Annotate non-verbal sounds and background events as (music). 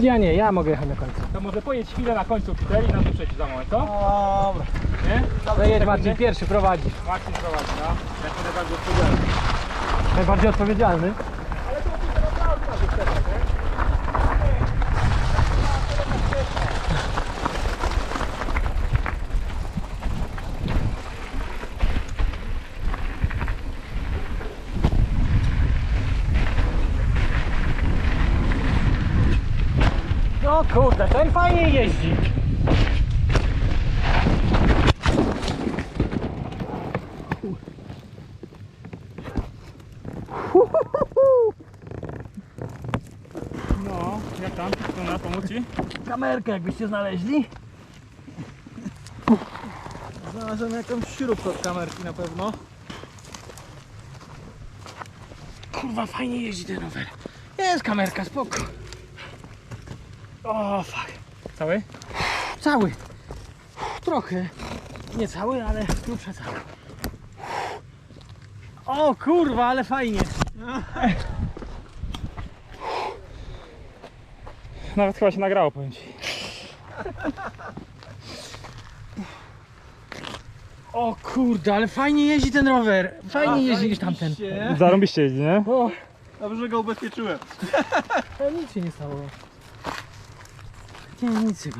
Ja nie, ja mogę jechać na końcu. To może pojedź chwilę na końcu Peter i nas wyprzedzi za moment, co? Dobra. Nie? Jedź Marcin, pierwszy prowadzi. Marcin prowadzi, no. Ja będę bardzo odpowiedzialny. Najbardziej odpowiedzialny. Ale to oczywiście naprawdę No kurde, ten fajnie jeździ. No, jak tam? Strona, pomóc ci? Kamerkę jakbyście znaleźli. Znalazłem jakąś śrubkę od kamerki na pewno. Kurwa, fajnie jeździ ten rower. Jest kamerka, spoko. O, fuck. Cały? Cały. Trochę. Nie cały, ale grubsza cały. O kurwa, ale fajnie. Nawet chyba się nagrało, powiem ci. O kurde, ale fajnie jeździ ten rower. Fajnie jeździ niż tamten. Zarąbiście jeździ, nie? O, Dobrze go ubezpieczyłem. (laughs) ale nic się nie stało. Nie, nic chyba.